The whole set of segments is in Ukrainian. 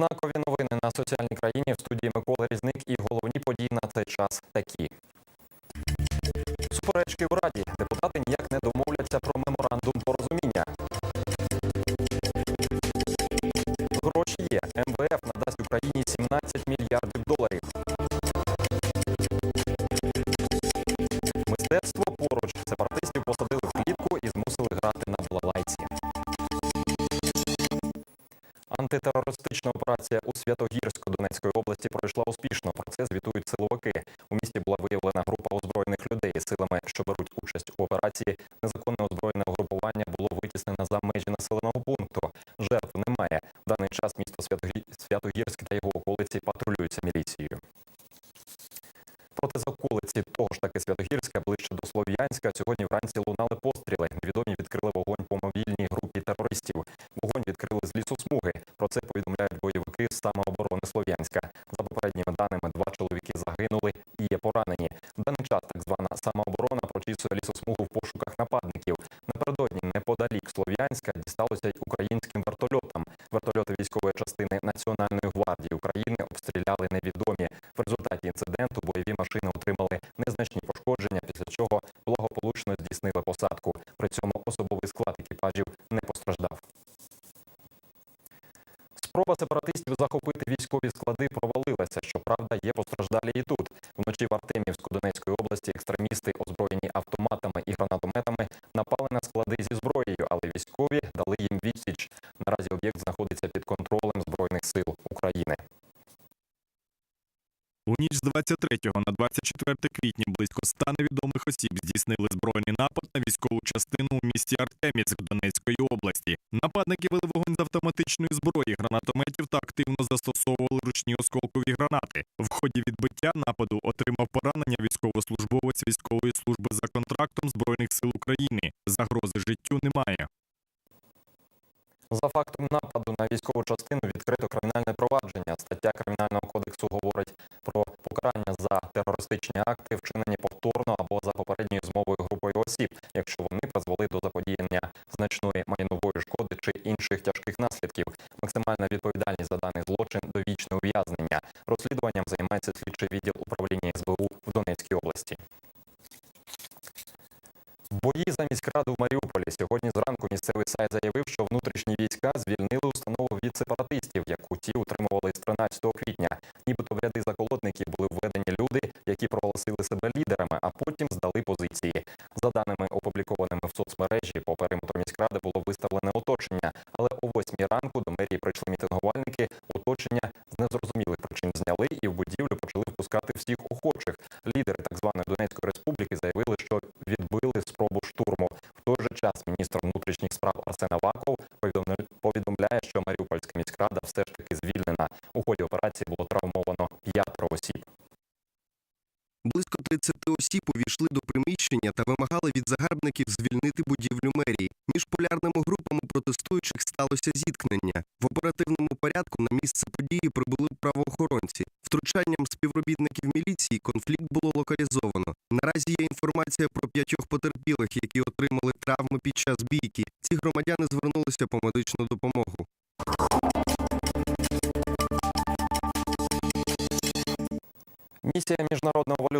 Знакові новини на соціальній країні в студії Микола Різник і головні події на цей час такі. Суперечки в Раді. Антитерористична операція у Святогірську Донецької області пройшла успішно. Про це звітують силовики. У місті була виявлена група озброєних людей. Силами, що беруть участь у операції, інциденту бойові машини отримали незначні пошкодження, після чого благополучно здійснили посадку. При цьому особовий склад екіпажів не постраждав. Спроба сепаратистів захопити військові склади провалилася. Щоправда, є постраждалі і тут. Вночі в Артемівську Донецької області екстремісти, озброєні автоматами і гранатометами, напали на склади зі зброєю, але військові дали їм відсіч. Наразі об'єкт знаходиться під контролем збройних сил України. У ніч з 23 на 24 квітня близько 100 невідомих осіб здійснили збройний напад на військову частину у місті Артемівськ Донецької області. Нападники вели вогонь з автоматичної зброї, гранатометів та активно застосовували ручні осколкові гранати. В ході відбиття нападу отримав поранення військовослужбовець військової служби за контрактом Збройних сил України. Загрози життю немає. За фактом нападу на військову частину відкрито кримінальне провадження. Стаття Кримінального кодексу говорить терористичні акти, вчинені повторно або за попередньою змовою групою осіб, якщо вони призвели до заподіяння значної майнової шкоди чи інших тяжких наслідків. Максимальна відповідальність за даний злочин довічне ув'язнення. Розслідуванням займається слідчий відділ управління СБУ в Донецькій області. 8 ранку до мерії прийшли мітингувальники. Оточення з незрозумілих причин зняли і в будівлю почали впускати всіх приміщення та вимагали від загарбників звільнити будівлю мерії. Між полярними групами протестуючих сталося зіткнення. В оперативному порядку на місце події прибули правоохоронці. Втручанням співробітників міліції конфлікт було локалізовано. Наразі є інформація про п'ятьох потерпілих, які отримали травми під час бійки. Ці громадяни звернулися по медичну допомогу. Місія Міжнародного валютного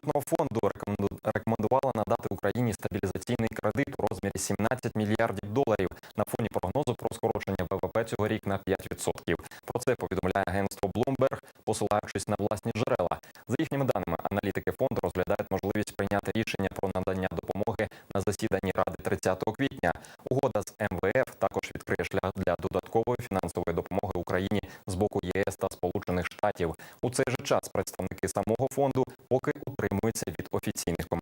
мільярдів доларів на фоні прогнозу про скорочення ВВП цього рік на 5%. Про це повідомляє агентство Bloomberg, посилаючись на власні джерела. За їхніми даними, аналітики фонду розглядають можливість прийняти рішення про надання допомоги на засіданні Ради 30 квітня. Угода з МВФ також відкриє шлях для додаткової фінансової допомоги Україні з боку ЄС та Сполучених Штатів. У цей же час представники самого фонду поки утримуються від офіційних коментарів.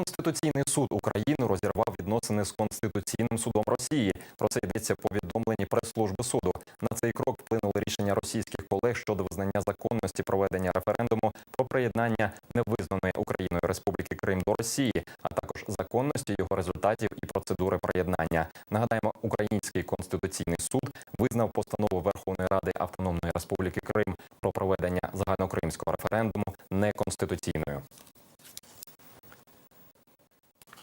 Конституційний суд України розірвав відносини з Конституційним судом Росії. Про це йдеться в повідомленні прес-служби суду. На цей крок вплинуло рішення російських колег щодо визнання законності проведення референдуму про приєднання невизнаної Україною Республіки Крим до Росії, а також законності його результатів і процедури приєднання. Нагадаємо, Український конституційний суд визнав постанову Верховної Ради Автономної Республіки Крим про проведення загальнокримського референдуму неконституційною.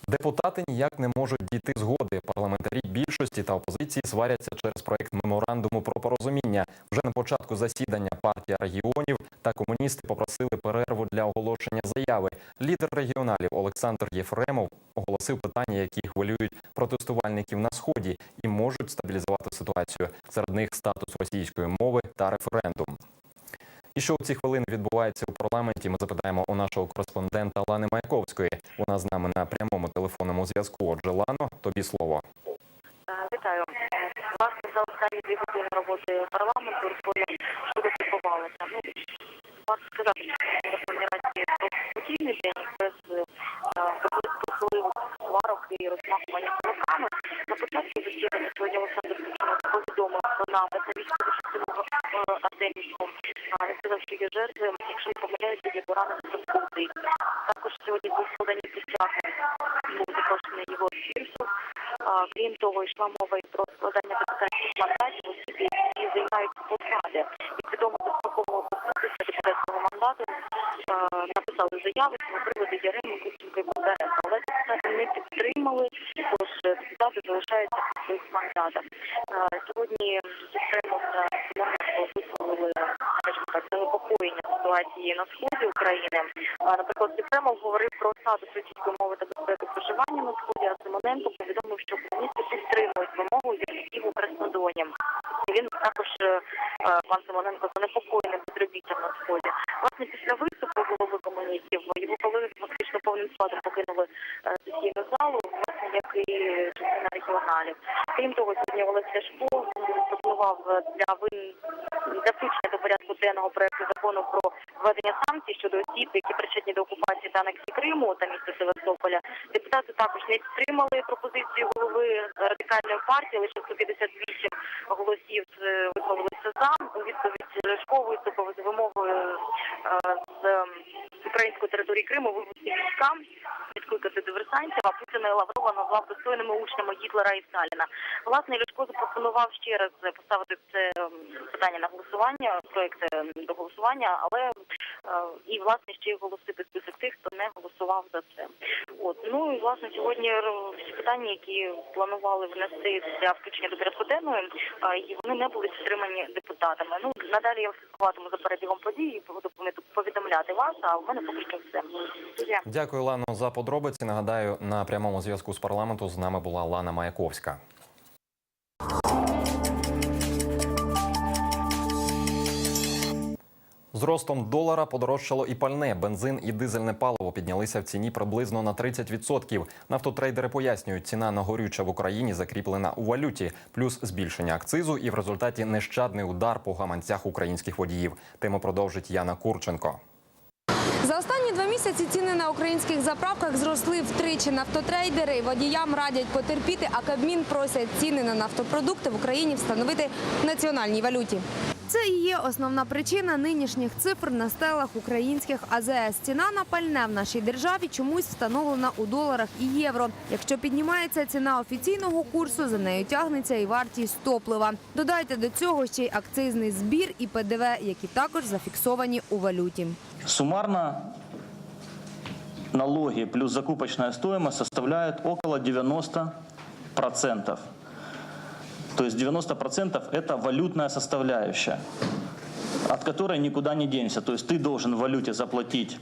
Депутати ніяк не можуть дійти згоди. Парламентарі більшості та опозиції сваряться через проект меморандуму про порозуміння. Вже на початку засідання партія регіонів та комуністи попросили перерву для оголошення заяви. Лідер регіоналів Олександр Єфремов оголосив питання, які хвилюють протестувальників на сході і можуть стабілізувати ситуацію. Серед них статус російської мови та референдум. І що у ці хвилини відбувається у парламенті? Ми запитаємо у нашого кореспондента Лани Маяковської. Вона з нами на прямому телефонному зв'язку. Отже, Лано, тобі слово. Вітаю. Власне, за останні дві години роботи парламенту розповім, що відбувалося. Ну, варто сказати, помиляються, є поранені розбудий. Також сьогодні був подані присяги. Був запрошений його Фірсов. А, Крім того, йшла мова і про складання депутатських мандатів осіб, які займають посади. І свідомо дострокового позбутися депутатського мандату написали заяви про приводи Яреми, Кученка і Бондаренка. Але депутати не підтримали, тож депутати залишаються при своїх мандатах. Сьогодні Єфремов та Симоненко висловили, скажімо так, занепокоєння ситуації на сході України. Наприклад, Єфремов говорив про статус російської мови та безпеки проживання на сході, а Симоненко повідомив, що комуністи підтримують вимогу вірників у Краснодоні. Він також е, е, пан Симоненко занепокоєним безробіттям на сході. Власне, після виступу голови комуністів його колеги фактично повним складом покинули е, сесійну залу, власне, як і частина регіоналів. Крім того, сьогодні Олег Ляшко пропонував для вин включення до порядку денного проекту закону введення санкцій щодо осіб, які причетні до окупації та анексії Криму та міста Севастополя. Депутати також не підтримали пропозицію голови радикальної партії. Лише 158 голосів е, висловилися за. У відповідь Ляшко виступив з вимогою е, з ем, української території Криму вивести війська, відкликати диверсантів, а Путіна і Лаврова назвав достойними учнями Гітлера і Сталіна. Власне, Ляшко запропонував ще раз поставити це питання на голосування, проект до голосування, але е, і власне ще й оголосити список тих, хто не голосував за це. От ну і власне сьогодні всі питання, які планували внести для включення до порядку денного, е, і вони не були підтримані депутатами. Ну надалі я слідкуватиму за перебігом подій і буду повідомляти вас. А в мене поки що все. Дякую, Лано, за подробиці. Нагадаю, на прямому зв'язку з парламенту з нами була Лана Маяковська. З ростом долара подорожчало і пальне. Бензин і дизельне паливо піднялися в ціні приблизно на 30%. Нафтотрейдери пояснюють, ціна на горюче в Україні закріплена у валюті, плюс збільшення акцизу, і в результаті нещадний удар по гаманцях українських водіїв. Тему продовжить Яна Курченко. За останні два місяці ціни на українських заправках зросли втричі. Нафтотрейдери водіям радять потерпіти, а Кабмін просять ціни на нафтопродукти в Україні встановити в національній валюті. Це і є основна причина нинішніх цифр на стелах українських АЗС. Ціна на пальне в нашій державі чомусь встановлена у доларах і євро. Якщо піднімається ціна офіційного курсу, за нею тягнеться і вартість топлива. Додайте до цього ще й акцизний збір і ПДВ, які також зафіксовані у валюті. Суммарно налоги плюс закупочная стоимость составляют около 90%. То есть 90% это валютная составляющая, от которой никуда не денешься. То есть ты должен в валюте заплатить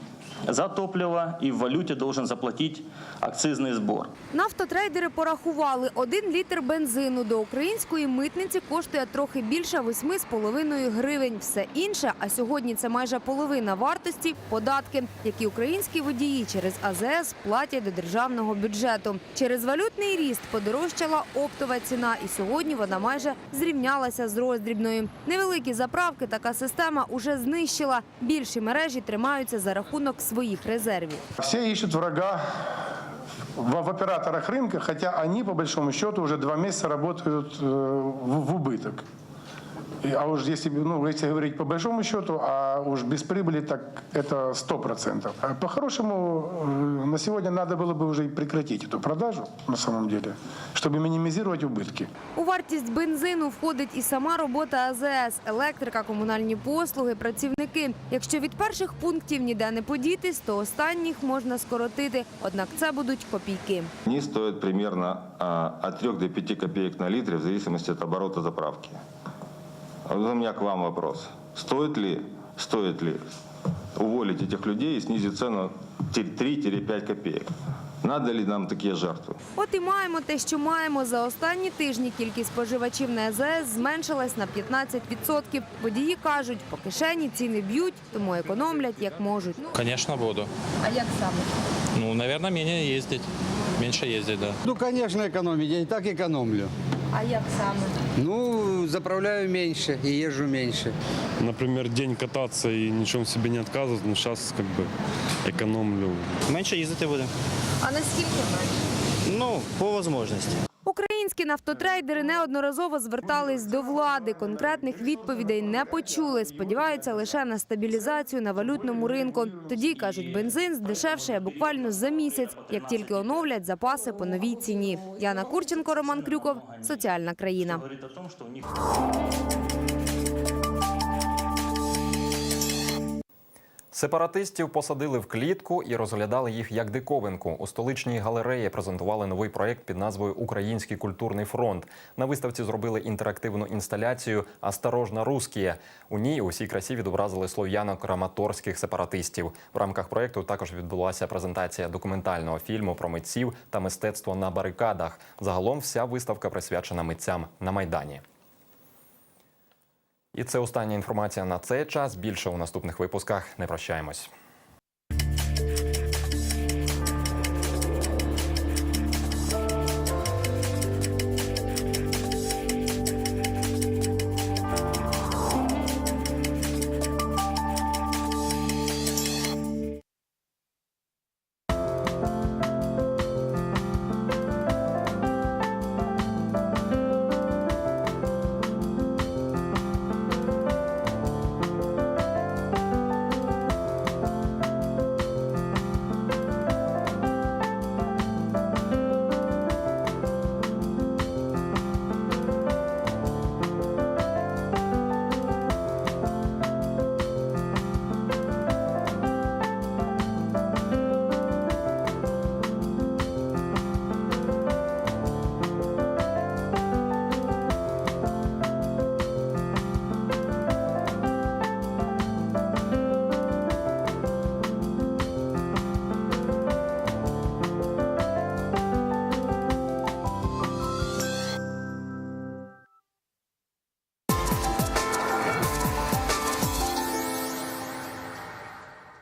за топливо и в валюте должен заплатить акцизный сбор. Нафтотрейдери порахували, один літр бензину до української митниці коштує трохи більше 8,5 гривень. Все інше, а сьогодні це майже половина вартості – податки, які українські водії через АЗС платять до державного бюджету. Через валютний ріст подорожчала оптова ціна, і сьогодні вона майже зрівнялася з роздрібною. Невеликі заправки така система уже знищила. Більші мережі тримаються за рахунок своїх резервів. Все ищут врага в, в операторах рынка, хотя они, по большому счету, уже два месяца работают э, в, в убыток. И- А уж если, бы, ну, если говорить по большому счету, а уж без прибыли, так это 100%. А по-хорошему, э, на сегодня надо было бы уже и прекратить эту продажу, на самом деле, чтобы минимизировать убытки. У вартість бензину входить і сама робота АЗС, електрика, комунальні послуги, працівники. Якщо від перших пунктів ніде не подітись, то останніх можна скоротити. Однак це будуть копійки. Они стоят примерно а, от 3 до 5 копеек на литре в зависимости от оборота заправки. А вот у меня к вам вопрос. Стоит ли, стоит ли уволить этих людей и снизить цену 3-5 копеек? Надо ли нам такие жертвы? От і маємо те, що маємо. За останні тижні кількість споживачів на АЗС зменшилась на 15%. Водії кажуть, по кишені ціни б'ють, тому економлять як можуть. Конечно, буду. А як саме? Ну, наверное, менее ездить. Меньше ездить, да. Ну, конечно, экономить. Я и так экономлю. А як саме? Ну, заправляю меньше и езжу меньше. например, день кататься и ничем себе не отказывать, но сейчас как бы экономлю. Менше їздити буде. А наскільки менше? Ну, по можливості. Українські нафтотрейдери неодноразово звертались до влади. Конкретних відповідей не почули. Сподіваються лише на стабілізацію на валютному ринку. Тоді кажуть, бензин здешевшає буквально за місяць, як тільки оновлять запаси по новій ціні. Яна Курченко, Роман Крюков, соціальна країна. Сепаратистів посадили в клітку і розглядали їх як диковинку. У столичній галереї презентували новий проєкт під назвою Український культурний фронт. На виставці зробили інтерактивну інсталяцію Осторожна Рускія. У ній у всій красі відобразили слов'яно-краматорських сепаратистів. В рамках проєкту також відбулася презентація документального фільму про митців та мистецтво на барикадах. Загалом вся виставка присвячена митцям на майдані. І це остання інформація на цей час. Більше у наступних випусках. Не прощаємось.